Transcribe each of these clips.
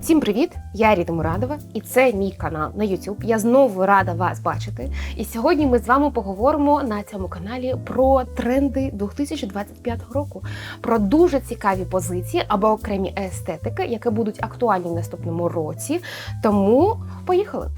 Всім привіт! Я Ріта Мурадова, і це мій канал на YouTube. Я знову рада вас бачити. І сьогодні ми з вами поговоримо на цьому каналі про тренди 2025 року, про дуже цікаві позиції або окремі естетики, які будуть актуальні в наступному році. Тому поїхали!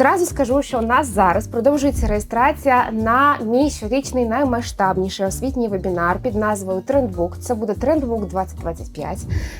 Одразу скажу, що у нас зараз продовжується реєстрація на мій щорічний наймасштабніший освітній вебінар під назвою Трендбук. Це буде Трендбук 2025,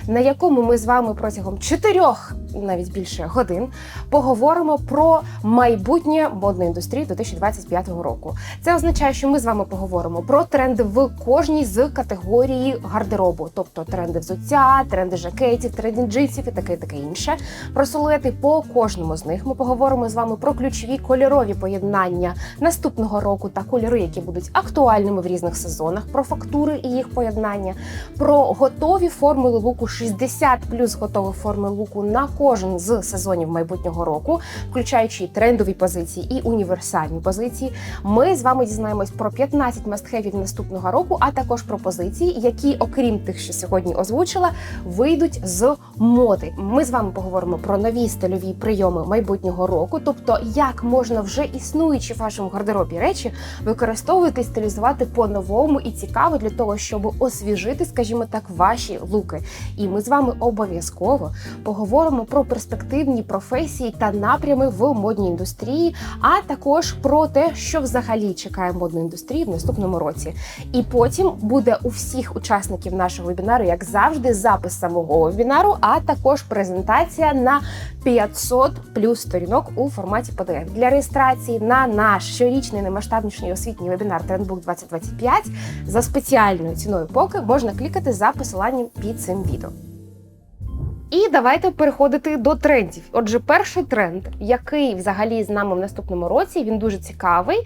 на якому ми з вами протягом чотирьох, навіть більше годин, поговоримо про майбутнє модної індустрії 2025 року. Це означає, що ми з вами поговоримо про тренди в кожній з категорії гардеробу, тобто тренди взуття, тренди жакетів, тренди джинсів і таке, таке інше. Про силуети по кожному з них ми поговоримо з вами про ключові кольорові поєднання наступного року та кольори, які будуть актуальними в різних сезонах, про фактури і їх поєднання, про готові формули луку 60 плюс готові формули луку на кожен з сезонів майбутнього року, включаючи трендові позиції і універсальні позиції. Ми з вами дізнаємось про 15 мастхевів наступного року, а також про позиції, які, окрім тих, що сьогодні озвучила, вийдуть з моди. Ми з вами поговоримо про нові стильові прийоми майбутнього року, тобто як можна вже існуючі в вашому гардеробі речі використовувати стилізувати по-новому і цікаво для того, щоб освіжити, скажімо так, ваші луки. І ми з вами обов'язково поговоримо про перспективні професії та напрями в модній індустрії, а також про те, що взагалі чекає модну індустрію в наступному році. І потім буде у всіх учасників нашого вебінару, як завжди, запис самого вебінару, а також презентація на 500 плюс сторінок у форматі PDF. Для реєстрації на наш щорічний наймасштабніший освітній вебінар Трендбук 2025 за спеціальною ціною поки можна клікати за посиланням під цим відео. І давайте переходити до трендів. Отже, перший тренд, який взагалі з нами в наступному році, він дуже цікавий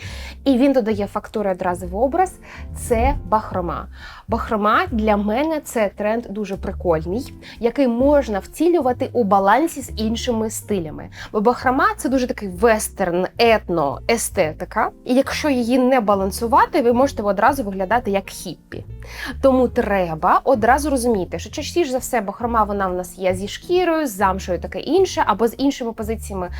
і він додає фактури одразу в образ. Це бахрома. Бахрома для мене це тренд дуже прикольний, який можна втілювати у балансі з іншими стилями. Бо бахрома це дуже такий вестерн, етно, естетика. І якщо її не балансувати, ви можете одразу виглядати як хіппі. Тому треба одразу розуміти, що частіше за все бахрома вона в нас є зі шкірою, з замшою таке інше, або з іншими позиціями.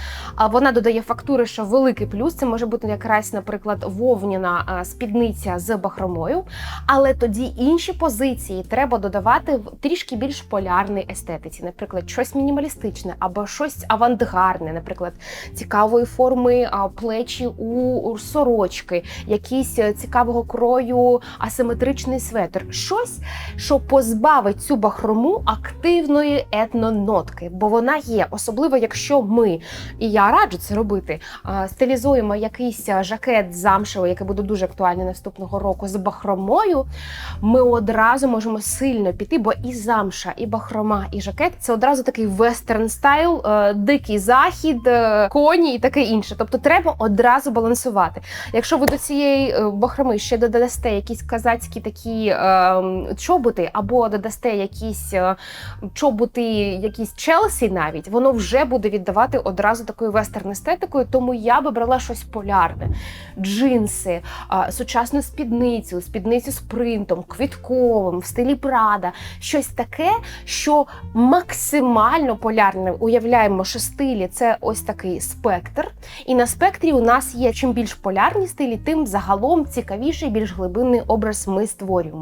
Вона додає фактури, що великий плюс це може бути якраз, наприклад, вовняна спідниця з бахромою. Але тоді інші позиції треба додавати в трішки більш полярній естетиці, наприклад, щось мінімалістичне або щось авантгардне, наприклад, цікавої форми плечі у сорочки, якийсь е, цікавого крою асиметричний светр. Щось, що позбавить цю бахрому активної етнонотки, бо вона є, особливо якщо ми, і я раджу це робити, стилізуємо якийсь жакет замшевий, який буде дуже актуальний наступного року з бахромою. Ми одразу можемо сильно піти, бо і замша, і бахрома, і жакет це одразу такий вестерн стайл, е, дикий захід, е, коні і таке інше. Тобто треба одразу балансувати. Якщо ви до цієї е, бахроми ще додасте якісь казацькі такі е, чоботи, або додасте якісь чоботи, якісь Челсі, навіть воно вже буде віддавати одразу такою вестерн естетикою. Тому я би брала щось полярне: джинси, е, сучасну спідницю, спідницю з принтом, квітковим, в стилі Прада, щось таке, що максимально полярне. Уявляємо, що стилі це ось такий спектр. І на спектрі у нас є чим більш полярні стилі, тим загалом цікавіший, більш глибинний образ ми створюємо.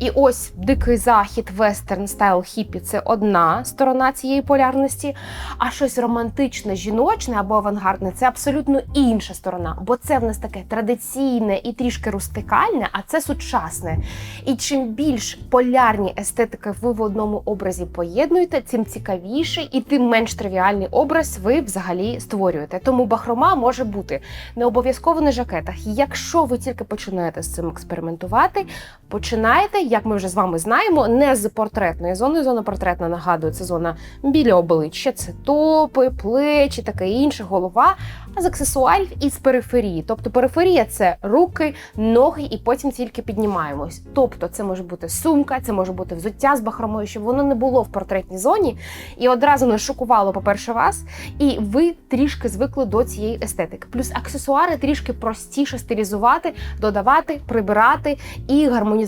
І ось дикий захід, вестерн стайл хіпі це одна сторона цієї полярності, а щось романтичне, жіночне або авангардне це абсолютно інша сторона, бо це в нас таке традиційне і трішки рустикальне, а це сучасне. І чим більш полярні естетики ви в одному образі поєднуєте, тим цікавіший і тим менш тривіальний образ ви взагалі створюєте. Тому бахрома може бути не обов'язково на жакетах. Якщо ви тільки починаєте з цим експериментувати, починаєте, як ми вже з вами знаємо, не з портретної зони, зона портретна нагадує це зона біля обличчя, це топи, плечі, таке інше, голова. А з аксесуарів і з периферії. Тобто периферія це руки, ноги, і потім тільки піднімаємось. Тобто, це може бути сумка, це може бути взуття з бахромою, щоб воно не було в портретній зоні і одразу не шокувало, по-перше, вас, і ви трішки звикли до цієї естетики. Плюс аксесуари трішки простіше стилізувати, додавати, прибирати і гармонізувати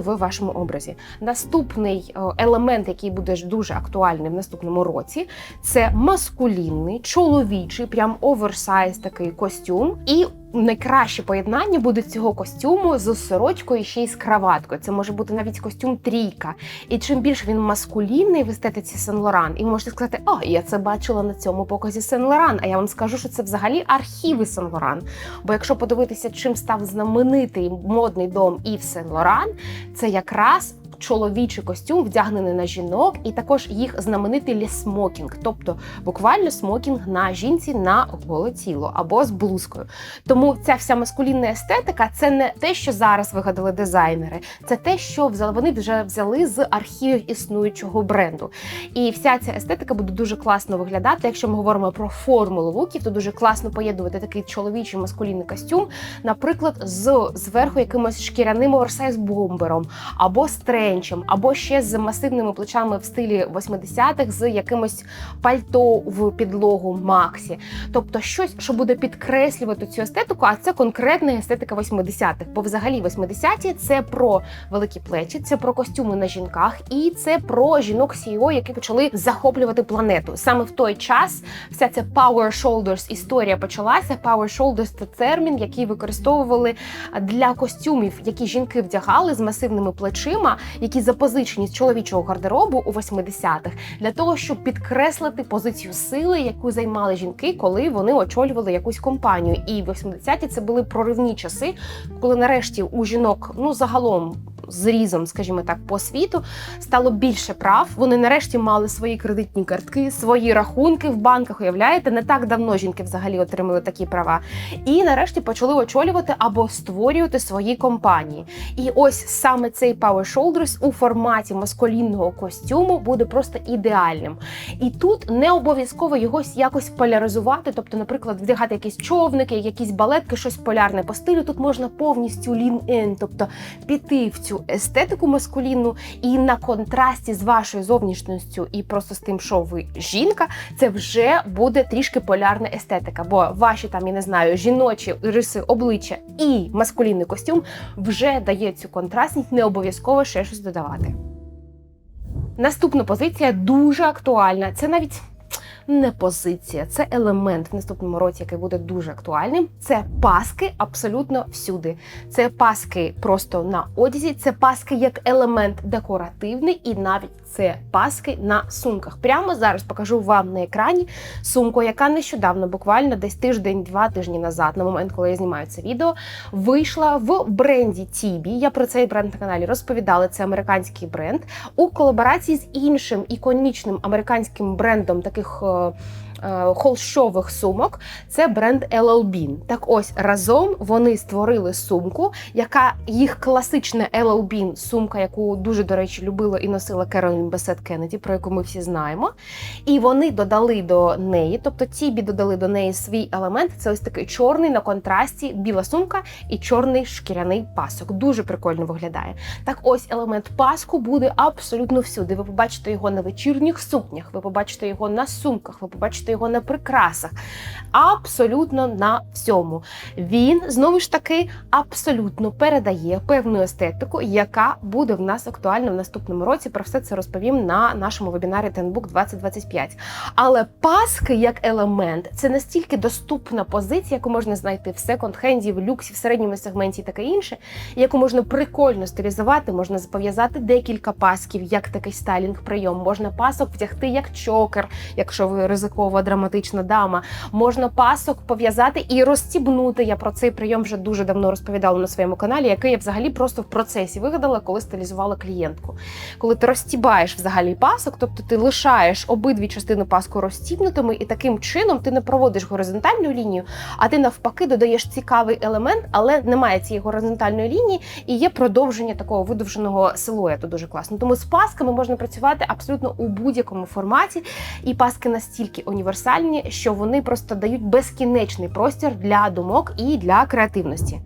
в вашому образі. Наступний е, елемент, який буде дуже актуальний в наступному році, це маскулінний, чоловічий, прям оверсайз такий костюм. І найкраще поєднання буде цього костюму з сорочкою і ще й з краваткою. Це може бути навіть костюм трійка. І чим більше він маскулінний в естетиці Сен Лоран, і ви можете сказати, о, я це бачила на цьому показі Сен Лоран. А я вам скажу, що це взагалі архіви Сен Лоран. Бо якщо подивитися, чим став знаменитий модний дом Ів Сен Лоран, це якраз. Чоловічий костюм вдягнений на жінок, і також їх знаменитий лісмокінг, тобто буквально смокінг на жінці на голе тіло або з блузкою. Тому ця вся маскулінна естетика це не те, що зараз вигадали дизайнери, це те, що вони вже взяли з архівів існуючого бренду. І вся ця естетика буде дуже класно виглядати. Якщо ми говоримо про формулу луків, то дуже класно поєднувати такий чоловічий маскулінний костюм, наприклад, з зверху якимось шкіряним оверсайз бомбером або з тренчем, або ще з масивними плечами в стилі 80-х, з якимось пальто в підлогу Максі. Тобто щось, що буде підкреслювати цю естетику, а це конкретна естетика 80-х. Бо взагалі 80-ті це про великі плечі, це про костюми на жінках, і це про жінок CEO, які почали захоплювати планету. Саме в той час вся ця Power Shoulders історія почалася. Power Shoulders – це термін, який використовували для костюмів, які жінки вдягали з масивними плечима, які запозичені з чоловічого гардеробу у 80-х, для того, щоб підкреслити позицію сили, яку займали жінки, коли вони очолювали якусь компанію. І в 80-ті це були проривні часи, коли нарешті у жінок, ну загалом. Зрізом, скажімо так, по світу стало більше прав. Вони нарешті мали свої кредитні картки, свої рахунки в банках. Уявляєте, не так давно жінки взагалі отримали такі права. І нарешті почали очолювати або створювати свої компанії. І ось саме цей Power Shoulders у форматі маскулінного костюму буде просто ідеальним. І тут не обов'язково його якось поляризувати, тобто, наприклад, вдягати якісь човники, якісь балетки, щось полярне по стилю. Тут можна повністю lean-in, тобто піти в цю естетику маскулінну, і на контрасті з вашою зовнішністю і просто з тим, що ви жінка, це вже буде трішки полярна естетика. Бо ваші там, я не знаю, жіночі риси обличчя і маскулінний костюм вже дає цю контрастність, не обов'язково ще щось додавати. Наступна позиція дуже актуальна. Це навіть не позиція, це елемент в наступному році, який буде дуже актуальним. Це паски абсолютно всюди. Це паски просто на одязі, це паски як елемент декоративний, і навіть це паски на сумках. Прямо зараз покажу вам на екрані сумку, яка нещодавно, буквально десь тиждень-два тижні назад, на момент, коли я знімаю це відео, вийшла в бренді Тібі. Я про цей бренд на каналі розповідала. Це американський бренд у колаборації з іншим іконічним американським брендом таких. Е, Холщових сумок це бренд LL. Так ось разом вони створили сумку, яка їх класична LL сумка, яку дуже, до речі, любила і носила Керолін Бесет Кеннеді, про яку ми всі знаємо. І вони додали до неї, тобто Тібі додали до неї свій елемент. Це ось такий чорний на контрасті, біла сумка і чорний шкіряний пасок. Дуже прикольно виглядає. Так ось елемент паску буде абсолютно всюди. Ви побачите його на вечірніх сукнях, ви побачите його на сумках, ви побачите його на прикрасах. Абсолютно на всьому. Він знову ж таки абсолютно передає певну естетику, яка буде в нас актуальна в наступному році. Про все це розповім на нашому вебінарі Tenbook 2025. Але паски як елемент це настільки доступна позиція, яку можна знайти в секонд-хенді, в люксі, в середньому сегменті і таке інше, яку можна прикольно стилізувати, можна пов'язати декілька пасків, як такий стайлінг прийом. Можна пасок вдягти як чокер, якщо ви ризикована типова драматична дама. Можна пасок пов'язати і розстібнути. Я про цей прийом вже дуже давно розповідала на своєму каналі, який я взагалі просто в процесі вигадала, коли стилізувала клієнтку. Коли ти розстібаєш взагалі пасок, тобто ти лишаєш обидві частини паску розстібнутими, і таким чином ти не проводиш горизонтальну лінію, а ти навпаки додаєш цікавий елемент, але немає цієї горизонтальної лінії і є продовження такого видовженого силуету. Дуже класно. Тому з пасками можна працювати абсолютно у будь-якому форматі, і паски настільки універсальні, що вони просто дають безкінечний простір для думок і для креативності.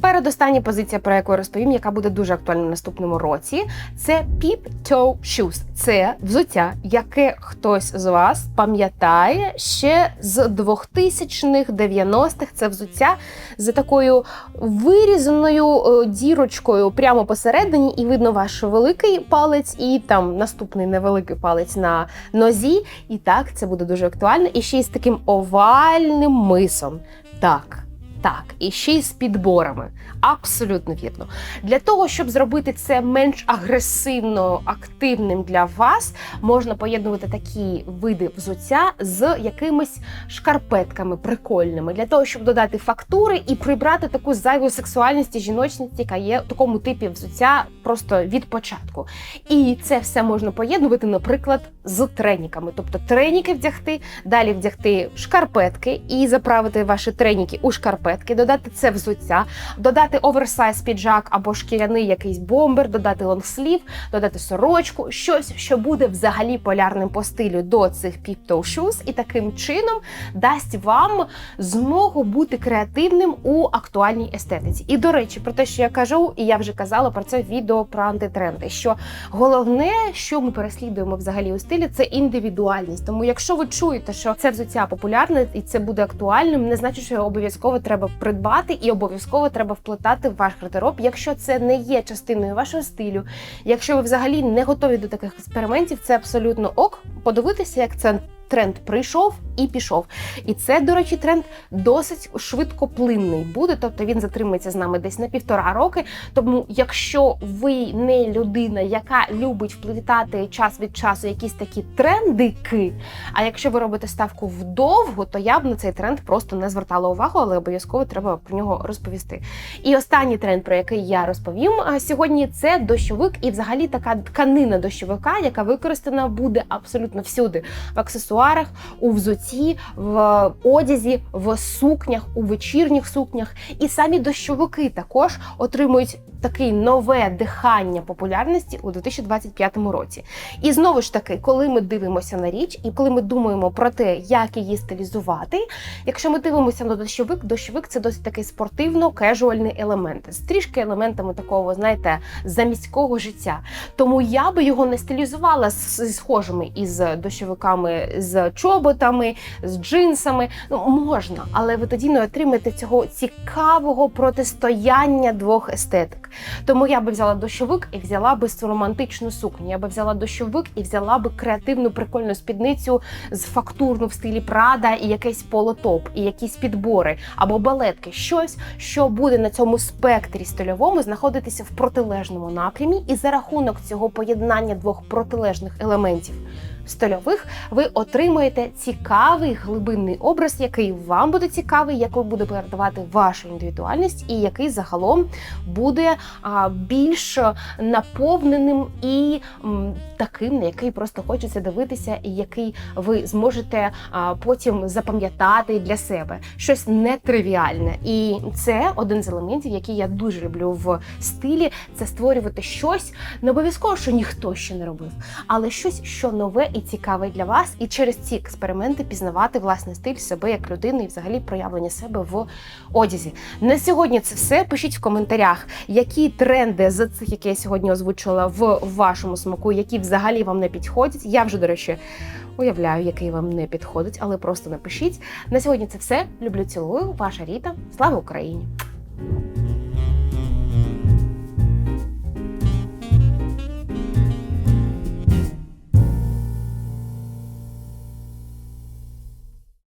Передостання позиція, про яку я розповім, яка буде дуже актуальна в наступному році, це Peep Toe Shoes. Це взуття, яке хтось з вас пам'ятає ще з 2000-х, 90-х. Це взуття з такою вирізаною е, дірочкою прямо посередині, і видно ваш великий палець, і там наступний невеликий палець на нозі. І так, це буде дуже актуально. І ще й з таким овальним мисом. Так. Так, і ще й з підборами. Абсолютно вірно. Для того, щоб зробити це менш агресивно активним для вас, можна поєднувати такі види взуття з якимись шкарпетками прикольними, для того, щоб додати фактури і прибрати таку зайву сексуальність і жіночність, яка є в такому типі взуття просто від початку. І це все можна поєднувати, наприклад, з треніками. Тобто треніки вдягти, далі вдягти шкарпетки і заправити ваші треніки у шкарпетки, додати це взуття, додати оверсайз піджак або шкіряний якийсь бомбер, додати лонгслів, додати сорочку, щось, що буде взагалі полярним по стилю до цих Shoes, і таким чином дасть вам змогу бути креативним у актуальній естетиці. І до речі, про те, що я кажу, і я вже казала про це в відео про антитренди. Що головне, що ми переслідуємо взагалі у стилі, це індивідуальність. Тому, якщо ви чуєте, що це взуття популярне і це буде актуальним, не значить, що обов'язково треба придбати і обов'язково треба вплетати в ваш гардероб, якщо це не є частиною вашого стилю. Якщо ви взагалі не готові до таких експериментів, це абсолютно ок. Подивитися, як це тренд прийшов і пішов. І це, до речі, тренд досить швидкоплинний буде, тобто він затримається з нами десь на півтора роки. Тому, якщо ви не людина, яка любить вплітати час від часу якісь такі трендики, а якщо ви робите ставку вдовго, то я б на цей тренд просто не звертала увагу, але обов'язково треба про нього розповісти. І останній тренд, про який я розповім сьогодні, це дощовик і взагалі така тканина дощовика, яка використана буде абсолютно всюди в аксесуарах, у взуті, в одязі, в сукнях, у вечірніх сукнях. І самі дощовики також отримують таке нове дихання популярності у 2025 році. І знову ж таки, коли ми дивимося на річ, і коли ми думаємо про те, як її стилізувати, якщо ми дивимося на дощовик, дощовик це досить такий спортивно-кежуальний елемент з трішки елементами такого, знаєте, заміського життя. Тому я би його не стилізувала з схожими із дощовиками, з чоботами, з джинсами. Ну можна, але ви тоді не отримаєте цього цікавого протистояння двох естетик. Тому я би взяла дощовик і взяла би романтичну сукню. Я би взяла дощовик і взяла би креативну прикольну спідницю з фактурну в стилі Прада і якийсь полотоп, і якісь підбори або балетки. Щось, що буде на цьому спектрі стильовому знаходитися в протилежному напрямі, і за рахунок цього поєднання двох протилежних елементів. Стильових ви отримаєте цікавий глибинний образ, який вам буде цікавий, який буде передавати вашу індивідуальність, і який загалом буде а, більш наповненим і м, таким, на який просто хочеться дивитися, і який ви зможете а, потім запам'ятати для себе щось нетривіальне. І це один з елементів, який я дуже люблю в стилі. Це створювати щось не обов'язково, що ніхто ще не робив, але щось, що нове і цікаве для вас, і через ці експерименти пізнавати власний стиль себе як людини і взагалі проявлення себе в одязі. На сьогодні це все. Пишіть в коментарях, які тренди з цих, які я сьогодні озвучила в вашому смаку, які взагалі вам не підходять. Я вже, до речі, уявляю, який вам не підходить, але просто напишіть. На сьогодні це все. Люблю, цілую. Ваша Ріта. Слава Україні!